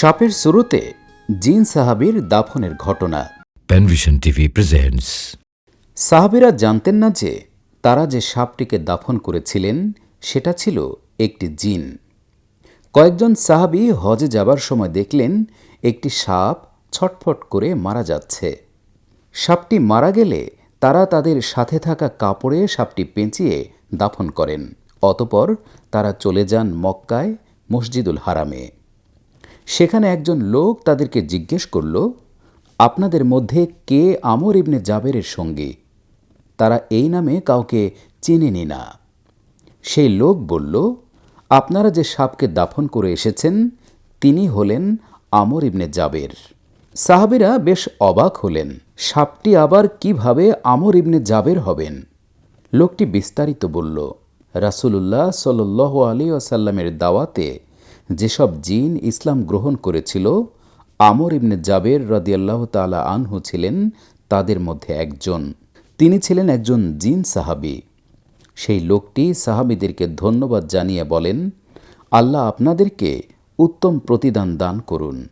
সাপের শুরুতে জিন সাহাবির দাফনের ঘটনা। Penvision TV presents সাহাবিরা জানতেন না যে তারা যে সাপটিকে দাফন করেছিলেন সেটা ছিল একটি জিন। কয়েকজন সাহাবি হজে যাবার সময় দেখলেন একটি সাপ ছটফট করে মারা যাচ্ছে। সাপটি মারা গেলে তারা তাদের সাথে থাকা কাপড়ে সাপটি পেঁচিয়ে দাফন করেন। অতপর তারা চলে যান মক্কায় মসজিদুল হারামে। সেখানে একজন লোক তাদেরকে জিজ্ঞেস করল, আপনাদের মধ্যে কে আমর ইবনে জাবেরের সঙ্গী? তারা এই নামে কাউকে চেনেনি না। সেই লোক বলল, আপনারা যে সাপকে দাফন করে এসেছেন, তিনি হলেন আমর ইবনে জাবের। সাহাবিরা বেশ অবাক হলেন, সাপটি আবার কীভাবে আমর ইবনে জাবের হবেন? লোকটি বিস্তারিত বলল, রাসূলুল্লাহ সাল্লাহ আলী আসাল্লামের দাওয়াতে যেসব জিন ইসলাম গ্রহণ করেছিল, আমর ইবনে জাবের রদিয়াল্লাহ তালা আনহু ছিলেন তাদের মধ্যে একজন। তিনি ছিলেন একজন জিন সাহাবি। সেই লোকটি সাহাবিদেরকে ধন্যবাদ জানিয়ে বলেন, আল্লাহ আপনাদেরকে উত্তম প্রতিদান দান করুন।